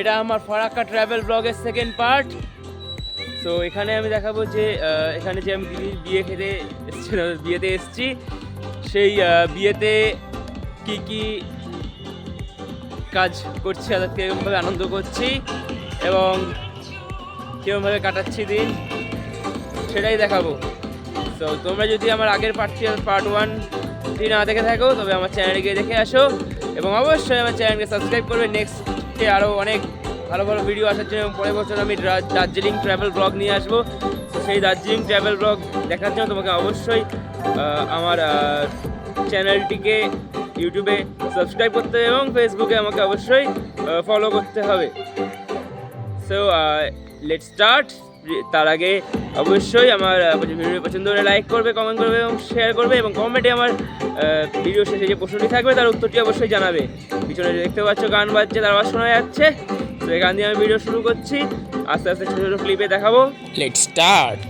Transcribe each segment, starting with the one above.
এটা আমার ফরাক্কা ট্রাভেল ব্লগের সেকেন্ড পার্ট তো এখানে আমি দেখাবো যে এখানে যে আমি বিয়ে খেতে এসছি বিয়েতে এসছি, সেই বিয়েতে কি কি কাজ করছি আর কীরকমভাবে আনন্দ করছি এবং কীরকমভাবে কাটাচ্ছি দিন, সেটাই দেখাবো। তো তোমরা যদি আমার আগের পার্টটি পার্ট ওয়ান টি না দেখে থাকো, তবে আমার চ্যানেলে গিয়ে দেখে আসো এবং অবশ্যই আমার চ্যানেলকে সাবস্ক্রাইব করবে। নেক্সটে আরও অনেক ভালো ভালো ভিডিও আসার জন্য পরের বছর আমি দার্জিলিং ট্রাভেল ব্লগ নিয়ে আসব। তো সেই দার্জিলিং ট্রাভেল ব্লগ দেখার জন্য তোমাকে অবশ্যই আমার চ্যানেলটিকে ইউটিউবে সাবস্ক্রাইব করতে হবে এবং ফেসবুকে আমাকে অবশ্যই ফলো করতে হবে। সো লেট স্টার্ট তার আগে অবশ্যই আমার ভিডিও পছন্দ হলে লাইক করবে কমেন্ট করবে এবং শেয়ার করবে এবং কমেন্টে আমার ভিডিও শেষে যে প্রশ্নটি থাকবে তার উত্তরটি অবশ্যই জানাবে। পিছনে যে দেখতে পাচ্ছ গান বাজছে তার আওয়াজ শোনা যাচ্ছে। তো এই গান দিয়ে আমি ভিডিও শুরু করছি। আস্তে আস্তে ছোটো ছোটো ক্লিপে দেখাবো। লেট স্টার্ট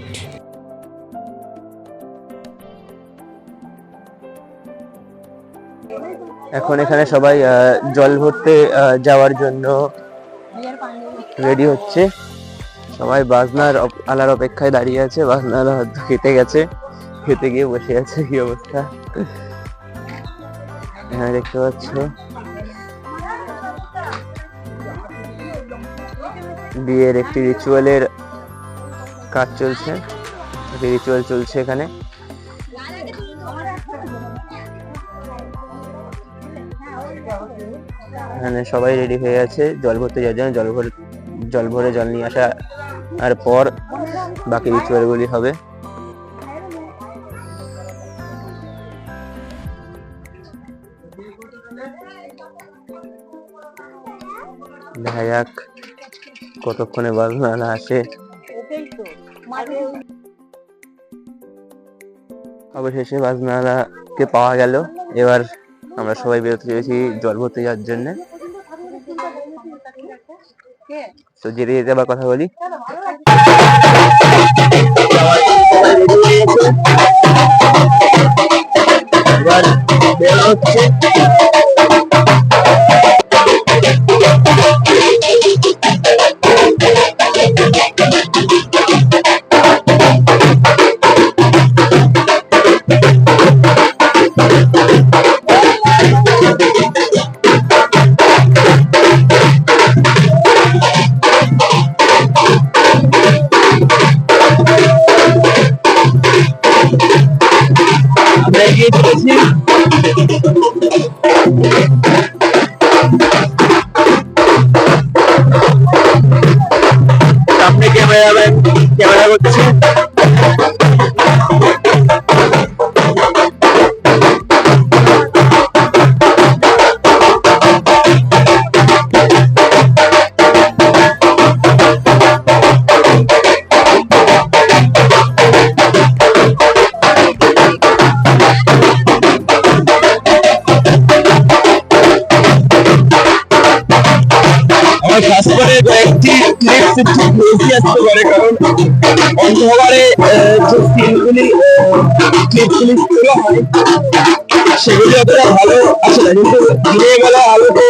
এখন এখানে সবাই জল ভরতে যাওয়ার জন্য রেডি হচ্ছে। সবাই বাজনার আলার অপেক্ষায় দাঁড়িয়ে আছে, বাজনার হয়তো খেতে গেছে। খেতে গিয়ে বসে আছে, কি অবস্থা? এখানে দেখতে পাচ্ছ। বিয়ের একটি রিচুয়ালের কাজ চলছে। একটি রিচুয়াল চলছে এখানে। এখানে সবাই রেডি হয়ে আছে। জল ভরতে যাওয়ার জন্য জল ভরে জল ভরে জল নিয়ে আসা আর পর বাকি রিচুয়ালগুলি হবে। দেখা যাক কতক্ষণে বাজনা আসে। অবশেষে বাজনালাকে পাওয়া গেল। এবার আমরা সবাই বেরোতে চলেছি জল ভরতে যাওয়ার জন্য। তো যেতে যেতে আবার কথা বলি। এবার বেরোনো You. একটু বেশি আসতে পারে কারণ অন্ধকারে আহ, যে সিনগুলি হয় সেগুলি অতটা ভালো আসে না কিন্তু দিনের বেলা আলোতে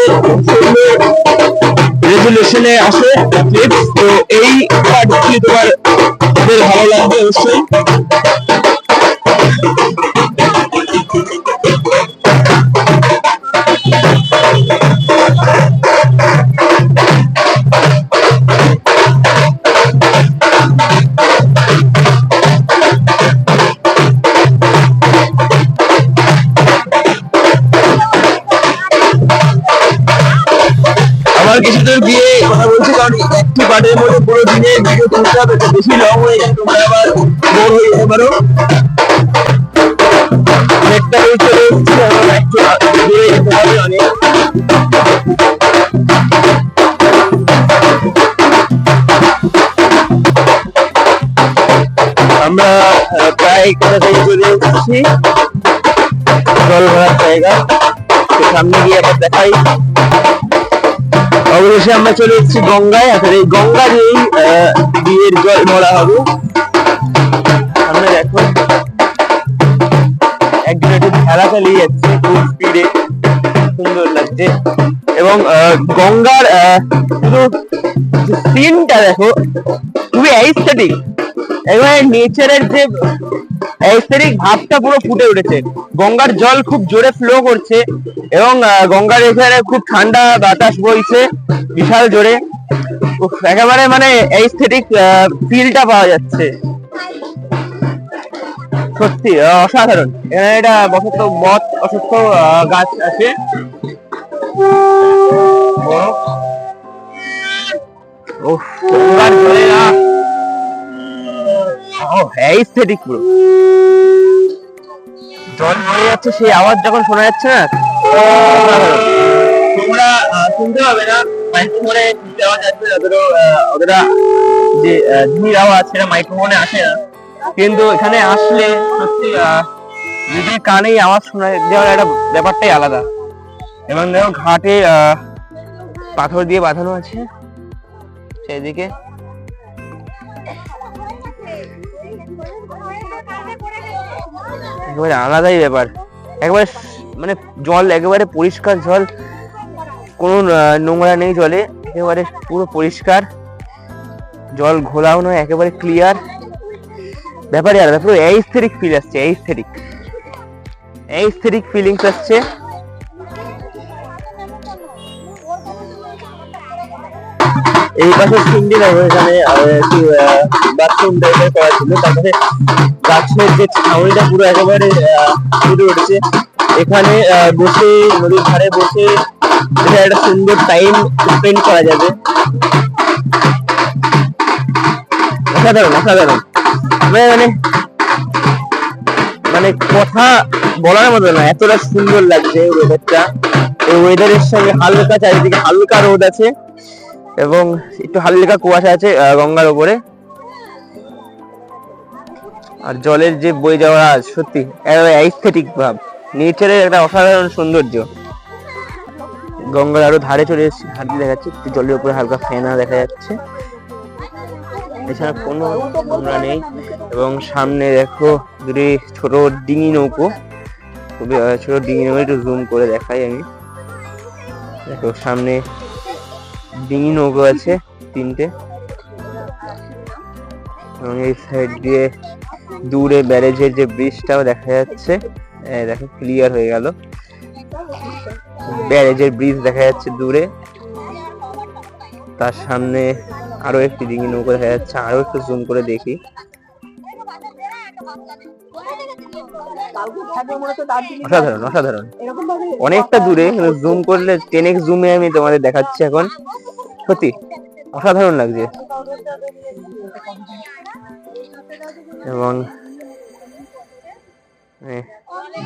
রেজুলেশনে আসে ক্লিপস তো এই পার্টগুলি তোমার ভালো লাগবে অবশ্যই। আমার কিছু দূর গিয়ে কথা বলছি, কারণ একটি পার্টের মধ্যে পুরো দিনের ভিডিও তুলতে হবে বেশি লং হয়ে যায় তোমরা আবার বোর হয়ে যেতে পারো হবে অনেক। আমরা প্রায় কাছাকাছি চলে এসেছি? জল ভরার জায়গা সামনে গিয়ে আবার দেখাই। অবশেষে আমরা চলে এসেছি গঙ্গায় আসলে এই গঙ্গা দিয়েই বিয়ের জল ভরা হবে। সামনে দেখো একজন একটু খেলা চালিয়ে যাচ্ছে, খুব স্পিডে সুন্দর লাগছে। এবং গঙ্গার শুধু সিনটা দেখো, খুবই অ্যাস্থেটিক এবারে নেচারের যে অ্যাস্থেটিক ভাবটা পুরো ফুটে উঠেছে। গঙ্গার জল খুব জোরে ফ্লো করছে এবং গঙ্গার এখানে খুব ঠান্ডা বাতাস বইছে বিশাল জোরে। একেবারে মানে অ্যাস্থেটিক ফিলটা পাওয়া যাচ্ছে। সত্যি অসাধারণ। এখানে এটা বসন্ত মত অসুস্থ গাছ আছে। উফ, গঙ্গার জলে না ও পুরো। জল যাচ্ছে, সেই আওয়াজ যখন শোনা যাচ্ছে না, তোমরা শুনতে পাবে না। মাইক্রোফোনে যে আওয়াজ সেটা মাইক্রোফোনে আসে না। কিন্তু এখানে আসলে সত্যি নিজের কানেই আওয়াজ শোনা দেওয়ার একটা ব্যাপারটাই আলাদা। এবং দেখো, ঘাটে পাথর দিয়ে বাঁধানো আছে। সেদিকে একেবারে আলাদাই ব্যাপার। একবার মানে জল, একেবারে পরিষ্কার জল, কোনো নোংরা নেই জলে, একেবারে পুরো পরিষ্কার। জল ঘোলাও নয়, একেবারে ক্লিয়ার ব্যাপারে আলাদা, পুরো এইস্থেটিক ফিল আসছে এইস্থেটিক এইস্থেটিক ফিলিংস আসছে। এই পাশে সিন্ডি দেখো এখানে বাথরুম টাইপের করা ছিল। তারপরে গাছের যে ছাউনিটা পুরো একেবারে ফুটে উঠেছে। এখানে বসে নদীর ধারে বসে একটা সুন্দর টাইম স্পেন্ড করা যাবে। অসাধারণ অসাধারণ। মানে মানে মানে কথা বলার মতো না, এতটা সুন্দর লাগছে ওয়েদারটা ওয়েদারের সঙ্গে হালকা চারিদিকে হালকা রোদ আছে। এবং একটু হালকা কুয়াশা আছে গঙ্গার উপরে আর জলের যে বয়ে যাওয়া, সত্যি অ্যাস্থেটিক ভাব। নেচারের একটা অসাধারণ সৌন্দর্য। গঙ্গার আরও ধারে চলে এসেছি হাঁটতে দেখা যাচ্ছে একটু জলের উপরে হালকা ফেনা দেখা যাচ্ছে। এছাড়া কোনো নোংরা নেই, এবং সামনে দেখো, দুটি ছোট ডিঙি নৌকো। খুবই ছোট ডিঙি নৌকো, একটু জুম করে দেখাই আমি। দেখো, সামনে ডিঙি নৌকো আছে, তিনটে। এবং এই সাইড দিয়ে দূরে ব্যারেজের যে ব্রিজটাও দেখা যাচ্ছে। দেখো ক্লিয়ার হয়ে গেল। ব্যারেজের ব্রিজ দেখা যাচ্ছে দূরে। তার সামনে আরও একটি ডিঙি নৌকো দেখা যাচ্ছে। আরও একটু জুম করে দেখি। অসাধারণ অসাধারণ। অনেকটা দূরে জুম করলে টেন এক্স জুমে আমি তোমাদের দেখাচ্ছি এখন। সত্যি অসাধারণ লাগছে। এবং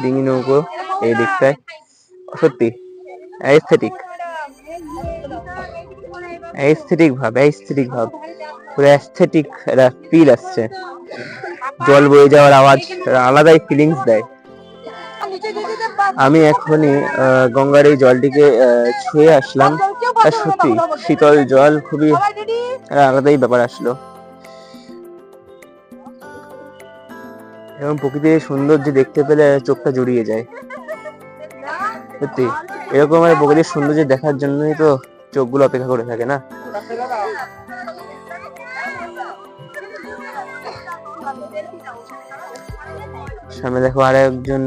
ডিঙি নৌকো এই দিকটায়। সত্যি অ্যাস্থেটিক অ্যাস্থেটিক ভাব অ্যাস্থেটিক ভাব। পুরো অ্যাস্থেটিক একটা ফিল আসছে। জল বয়ে যাওয়ার আওয়াজ, আলাদাই ফিলিংস দেয়। আমি এখনই গঙ্গার এই জলটিকে ছুঁয়ে আসলাম। আর সত্যি, শীতল জল খুবই আলাদাই ব্যাপার আসলো। এবং প্রকৃতির সৌন্দর্য দেখতে পেলে চোখটা জুড়িয়ে যায়। সত্যি, এরকম একটা প্রকৃতির সৌন্দর্য দেখার জন্যই তো চোখগুলো অপেক্ষা করে থাকে, না? সামনে দেখো আর একজন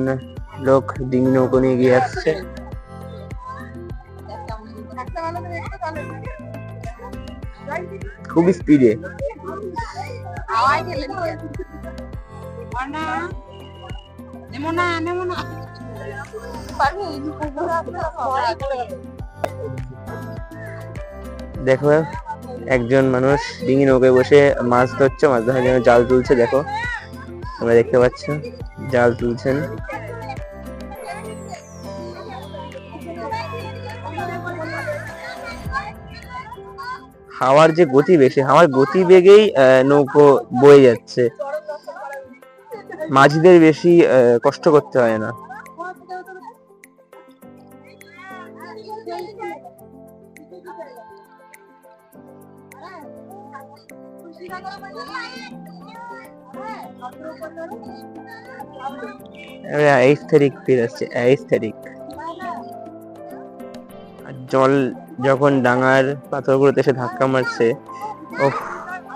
লোক ডিঙি নৌকো নিয়ে গিয়ে আসছে। খুবই স্পিডে দেখো, একজন মানুষ ডিঙি নৌকায় বসে মাছ ধরছে, মাছ ধরার জন্য জাল তুলছে, দেখো। তোমরা দেখতে পাচ্ছ জাল তুলছেন। হাওয়ার যে গতি বেশি হাওয়ার গতি বেগেই আহ, নৌকো বয়ে যাচ্ছে। মাঝিদের বেশি কষ্ট করতে হয় না। জল যখন ডাঙার পাথরগুলোতে এসে ধাক্কা মারছে ও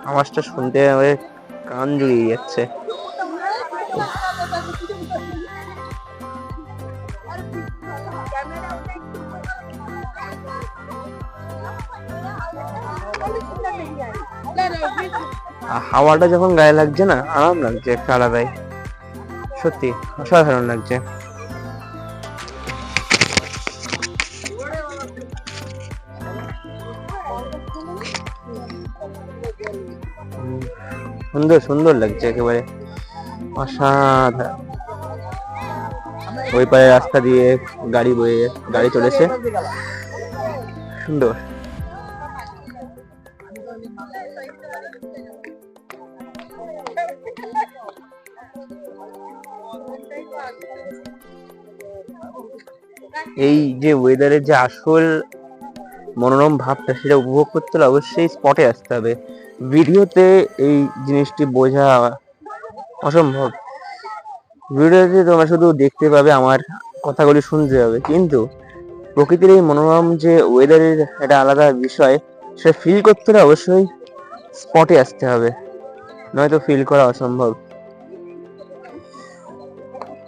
আওয়াজটা শুনতে কান জুড়িয়ে যাচ্ছে। আর হাওয়াটা যখন গায়ে লাগছে না, আরাম লাগছে, একটা আলাদাই। সত্যি, অসাধারণ লাগছে। সুন্দর সুন্দর লাগছে একেবারে। অসাধারণ। ওই পারে রাস্তা দিয়ে গাড়ি বয়ে, গাড়ি চলেছে। সুন্দর। এই যে ওয়েদারের যে আসল মনোরম ভাবটা সেটা উপভোগ করতে হলে অবশ্যই স্পটে আসতে হবে। ভিডিওতে এই জিনিসটি বোঝা অসম্ভব। ভিডিওতে তোমরা শুধু দেখতে পাবে আমার কথাগুলি শুনতে হবে, কিন্তু প্রকৃতির এই মনোরম যে ওয়েদারের একটা আলাদা বিষয়, সেটা ফিল করতে হলে অবশ্যই স্পটে আসতে হবে। নয়তো ফিল করা অসম্ভব।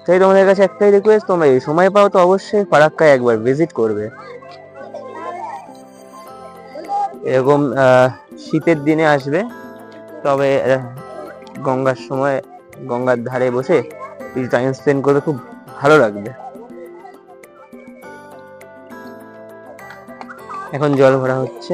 তাই তোমাদের কাছে একটাই রিকোয়েস্ট তোমরা এই সময় পাও তো অবশ্যই ফারাক্কায় একবার ভিজিট করবে। এরকম শীতের দিনে আসবে, তবে গঙ্গার সময়, গঙ্গার ধারে বসে কিছু টাইম স্পেন্ড করবে, খুব ভালো লাগবে। এখন জল ভরা হচ্ছে।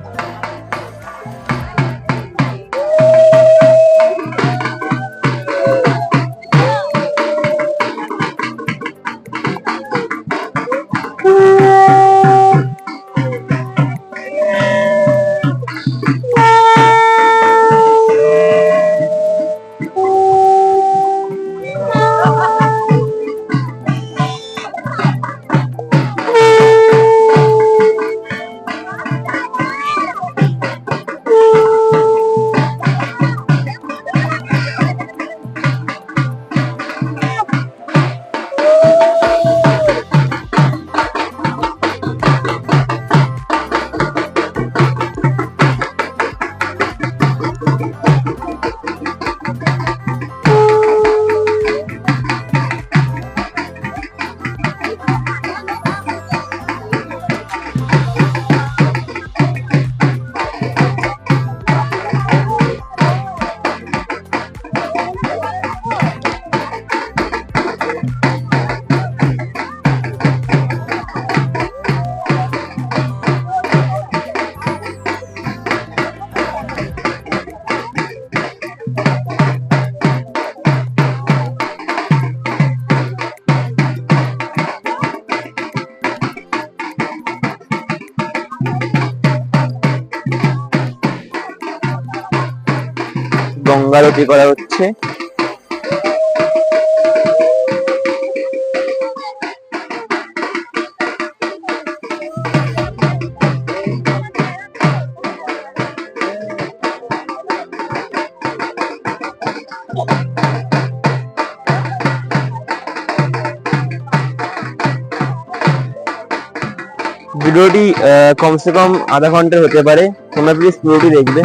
গঙ্গারতি করা হচ্ছে। ভিডিওটি কমসে কম আধা ঘণ্টার হতে পারে। তোমরা প্লিজ পুরোটি দেখবে।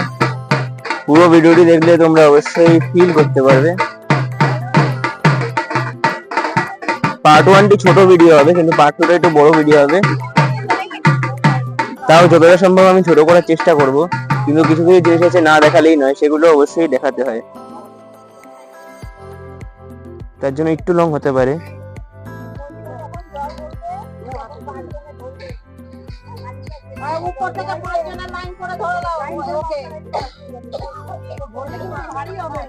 পুরো ভিডিওটি দেখলে তোমরা অবশ্যই ফিল করতে পারবে। পার্ট ওয়ানটি ছোট ভিডিও হবে, কিন্তু পার্ট টুটা একটু বড় ভিডিও হবে। তাও যতটা সম্ভব আমি ছোট করার চেষ্টা করব, কিন্তু কিছু কিছু জিনিস আছে না দেখালেই নয়, সেগুলো অবশ্যই দেখাতে হয়। তার জন্য একটু লং হতে পারে। থেকে পাঁচজনের লাইন করে ধরে দাও ওকে ভারী হবে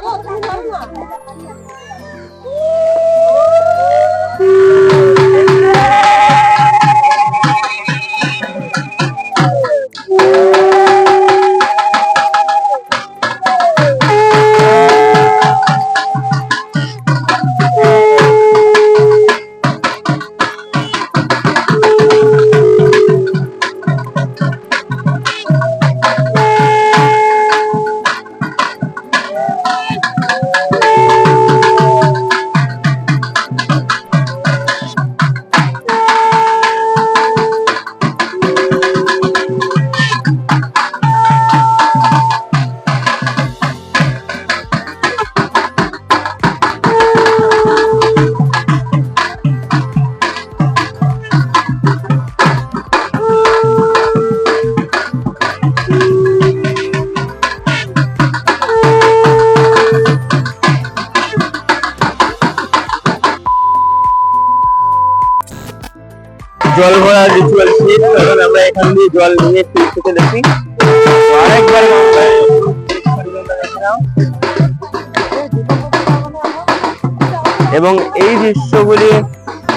জল দিয়ে জল নিয়ে ফিরতে চলেছি তো আরেকবার। এবং এই দৃশ্যগুলি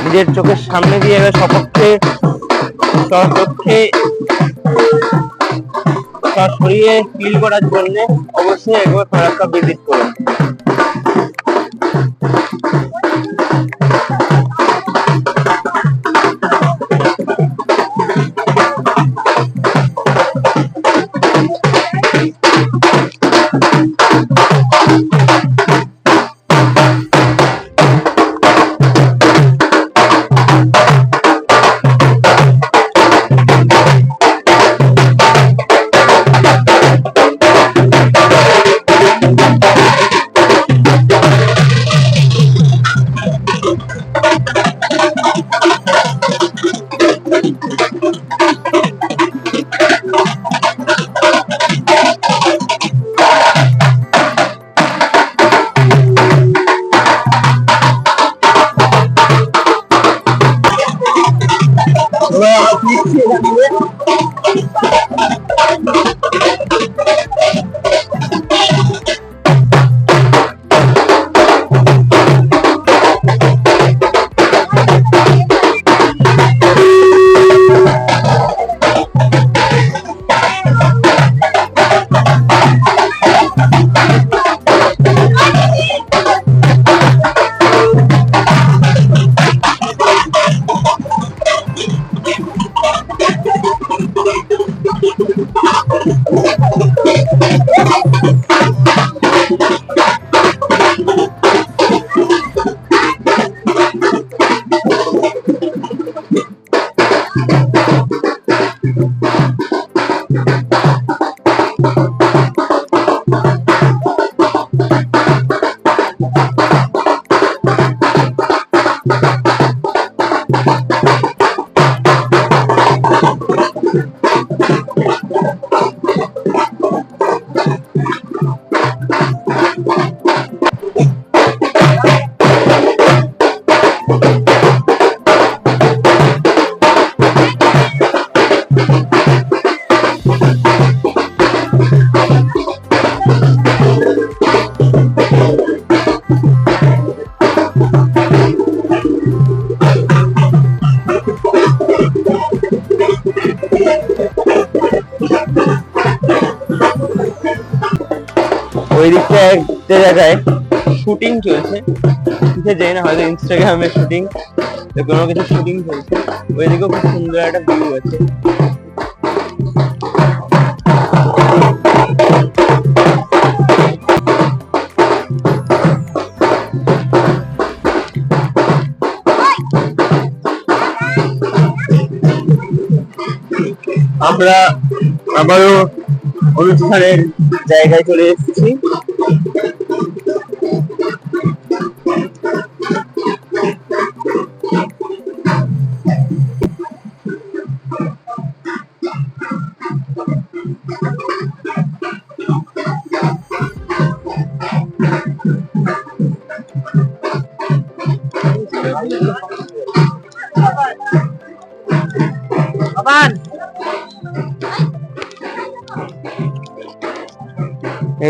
নিজের চোখের সামনে দিয়ে সপক্ষে সপক্ষে সরিয়ে ফিল করার জন্য অবশ্যই একবার ফেরাক্কা ভিজিট করুন Thank you. একটা জায়গায় শুটিং চলছে। কিসে যাই না, হয়তো ইনস্টাগ্রামে শুটিং কোনো কিছু শুটিং চলছে। ওইদিকেও খুব সুন্দর একটা ভিউ আছে। আমরা আবারও অনুষ্ঠানের জায়গায় চলে এসেছি।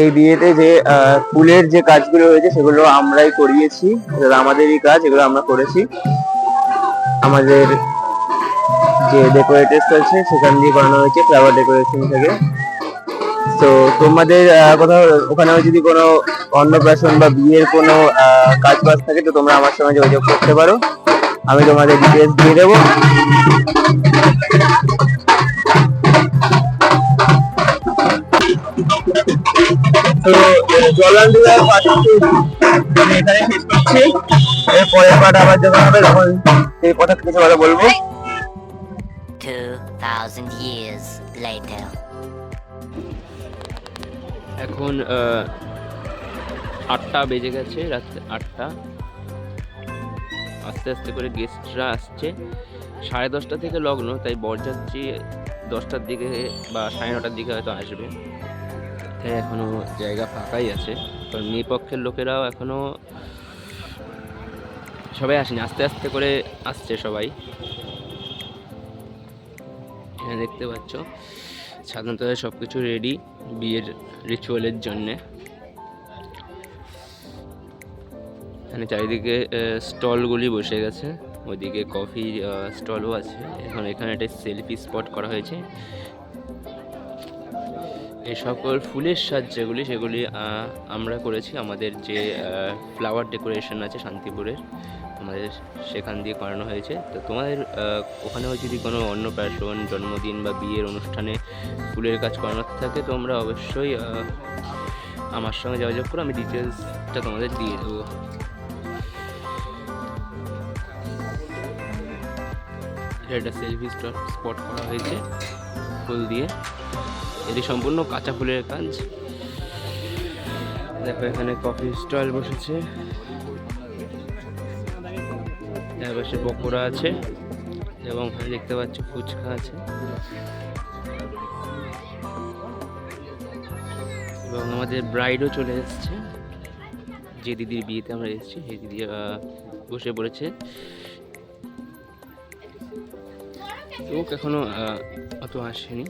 এই বিয়েতে যে ফুলের যে কাজগুলো হয়েছে সেগুলো আমরাই করিয়েছি। আমাদেরই কাজ, এগুলো আমরা করেছি। আমাদের যে ডেকোরেটার্স আছে সেখান দিয়ে বানানো হয়েছে ফ্লাওয়ার ডেকোরেশন থেকে। তো তোমাদের কোথাও ওখানে যদি কোনো অন্নপ্রাশন বা বিয়ের কোনো কাজ বাজ থাকে, তো তোমরা আমার সঙ্গে যোগাযোগ করতে পারো। আমি তোমাদের ডিটেলস দিয়ে দেবো। তো জলান্দিরা পার্টি আমি এখানে শেষ করছি। এর পরের পার্ট আবার যখন হবে তখন এই কথা কিছু কথা বলব। 2,000 years later. এখন আটটা বেজে গেছে রাত্রে আটটা। আস্তে আস্তে করে গেস্টরা আসছে। সাড়ে দশটা থেকে লগ্ন তাই বরযাত্রী দশটার দিকে বা সাড়ে নটার দিকে হয়তো আসবে। তাই এখনও জায়গা ফাঁকাই আছে, কারণ মেয়ে পক্ষের লোকেরাও এখনও সবাই আসেনি, আস্তে আস্তে করে আসছে সবাই। এখানে দেখতে পাচ্ছ, সাধারণত সব কিছু রেডি বিয়ের রিচুয়ালের জন্যে। এখানে চারিদিকে স্টলগুলি বসে গেছে, ওইদিকে কফি স্টলও আছে। এখন এখানে একটা সেলফি স্পট করা হয়েছে। এই সকল ফুলের সাজ যেগুলি, সেগুলি আমরা করেছি। আমাদের যে ফ্লাওয়ার ডেকোরেশন আছে শান্তিপুরের, আমাদের সেখান দিয়ে করানো হয়েছে। তো তোমাদের ওখানেও যদি কোনো অন্নপ্রাশন, জন্মদিন বা বিয়ের অনুষ্ঠানে ফুলের কাজ করানোর থাকে, তোমরা অবশ্যই আমার সঙ্গে যোগাযোগ করো। আমি ডিটেলসটা তোমাদের দিয়ে দেবো। এটা একটা সেলফি স্পট করা হয়েছে ফুল দিয়ে। এটি সম্পূর্ণ কাঁচা ফুলের কাজ। দেখো, এখানে কফি স্টল বসেছে। এর পাশে পকোড়া আছে এবং এখানে দেখতে পাচ্ছ ফুচকা আছে। এবং আমাদের ব্রাইডও চলে এসেছে। যে দিদির বিয়েতে আমরা এসেছি, সেই দিদি বসে পড়েছে। লোক এখনও অত আসেনি।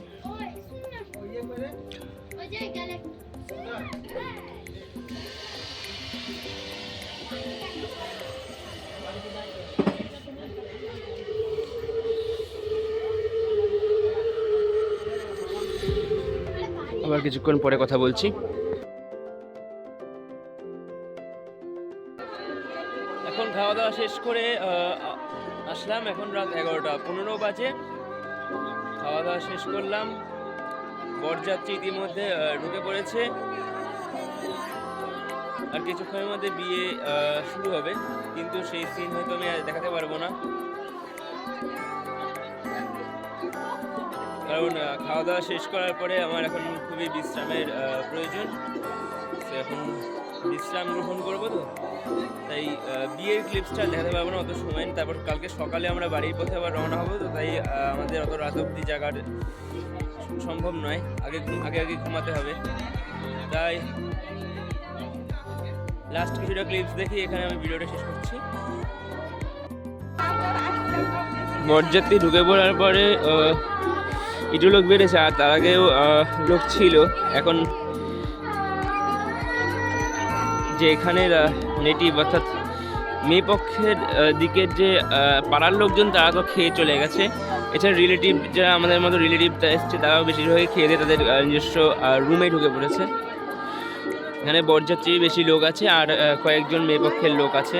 কিছুক্ষণ পরে কথা বলছি। এখন খাওয়া দাওয়া শেষ করে আসলাম এখন রাত এগারোটা। পনেরো বাজে। খাওয়া দাওয়া শেষ করলাম। বরযাত্রী ইতিমধ্যে ঢুকে পড়েছে। আর কিছুক্ষণের মধ্যে বিয়ে শুরু হবে। কিন্তু সেই সিন হয়তো আমি দেখাতে পারব না। কারণ খাওয়া দাওয়া শেষ করার পরে আমার এখন খুবই বিশ্রামের প্রয়োজন। এখন বিশ্রাম গ্রহণ করব তো। তাই বিয়ের ক্লিপসটা দেখাতে পারব না, অত সময়। তারপর কালকে সকালে আমরা বাড়ির পথে আবার রওনা হব তো, তাই আমাদের অত রাত অবধি জাগার সম্ভব নয়। আগে আগে আগে ঘুমাতে হবে। তাই লাস্ট কিছুটা ক্লিপস দেখি, এখানে আমি ভিডিওটা শেষ করছি। বরযাত্রী ঢুকে পড়ার পরে কিছু লোক বেড়েছে আর তার আগেও লোক ছিল। এখন যে এখানের নেটিভ অর্থাৎ মেয়ে পক্ষের দিকের যে পাড়ার লোকজন, তারা তো খেয়ে চলে গেছে। এছাড়া রিলেটিভ যারা আমাদের মতো রিলেটিভ এসছে, তারাও বেশিরভাগই খেয়ে দিয়ে তাদের নিজস্ব রুমে ঢুকে পড়েছে। এখানে বরযাত্রী বেশি লোক আছে আর কয়েকজন মেয়ে পক্ষের লোক আছে।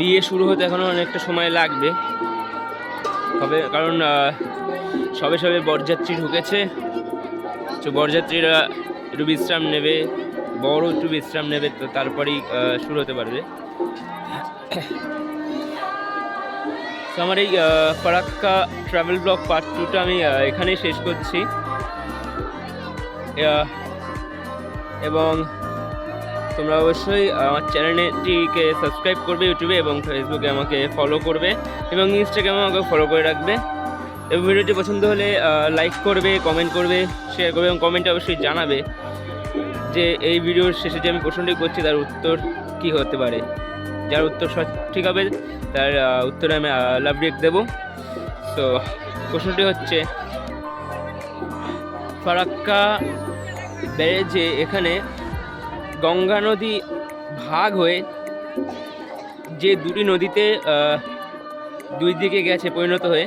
বিয়ে শুরু হতে এখনও অনেকটা সময় লাগবে। তবে কারণ সবে সবে বরযাত্রী ঢুকেছে। তো বরযাত্রীরা একটু বিশ্রাম নেবে, বড় একটু বিশ্রাম নেবে, তো তারপরেই শুরু হতে পারবে। তো আমার এই ফারাক্কা ট্রাভেল ব্লগ পার্ট টুটা আমি এখানেই শেষ করছি। এবং তোমরা অবশ্যই আমার চ্যানেলটিকে সাবস্ক্রাইব করবে ইউটিউবে এবং ফেসবুকে আমাকে ফলো করবে এবং ইনস্টাগ্রামে আমাকে ফলো করে রাখবে। এবং ভিডিওটি পছন্দ হলে লাইক করবে কমেন্ট করবে শেয়ার করবে এবং কমেন্টে অবশ্যই জানাবে যে এই ভিডিওর শেষে যে আমি প্রশ্নটি করছি, তার উত্তর কি হতে পারে? যার উত্তর সঠিক হবে, তার উত্তরে আমি লাভ রিয়েক্ট দেবো। তো প্রশ্নটি হচ্ছে, ফারাক্কা ব্যারেজে এখানে গঙ্গা নদী ভাগ হয়ে যে দুটি নদীতে দুই দিকে গেছে পরিণত হয়ে,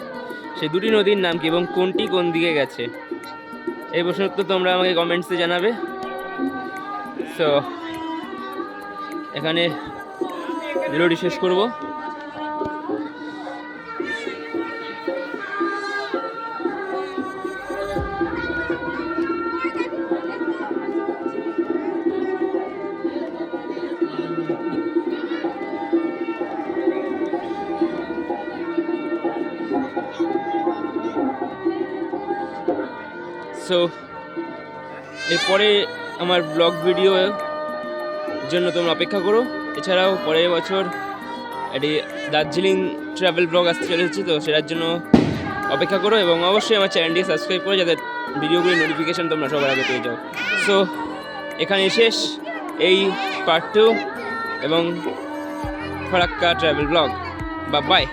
সে দুটি নদীর নাম কি এবং কোনটি কোন দিকে গেছে? এই প্রশ্ন উত্তর তোমরা আমাকে কমেন্টসে জানাবে। সো এখানে ভিডিওটি শেষ করব। সো এরপরে আমার ব্লগ ভিডিও জন্য তোমরা অপেক্ষা করো। এছাড়াও পরের বছর একটি দার্জিলিং ট্রাভেল ব্লগ আসতে চলেছে, তো সেটার জন্য অপেক্ষা করো এবং অবশ্যই আমার চ্যানেলটি সাবস্ক্রাইব করো যাতে ভিডিওগুলির নোটিফিকেশান তোমরা সবার আগে পেয়ে যাও। সো এখানে শেষ এই পার্ট টু এবং ফারাক্কা ট্রাভেল ব্লগ বা বাই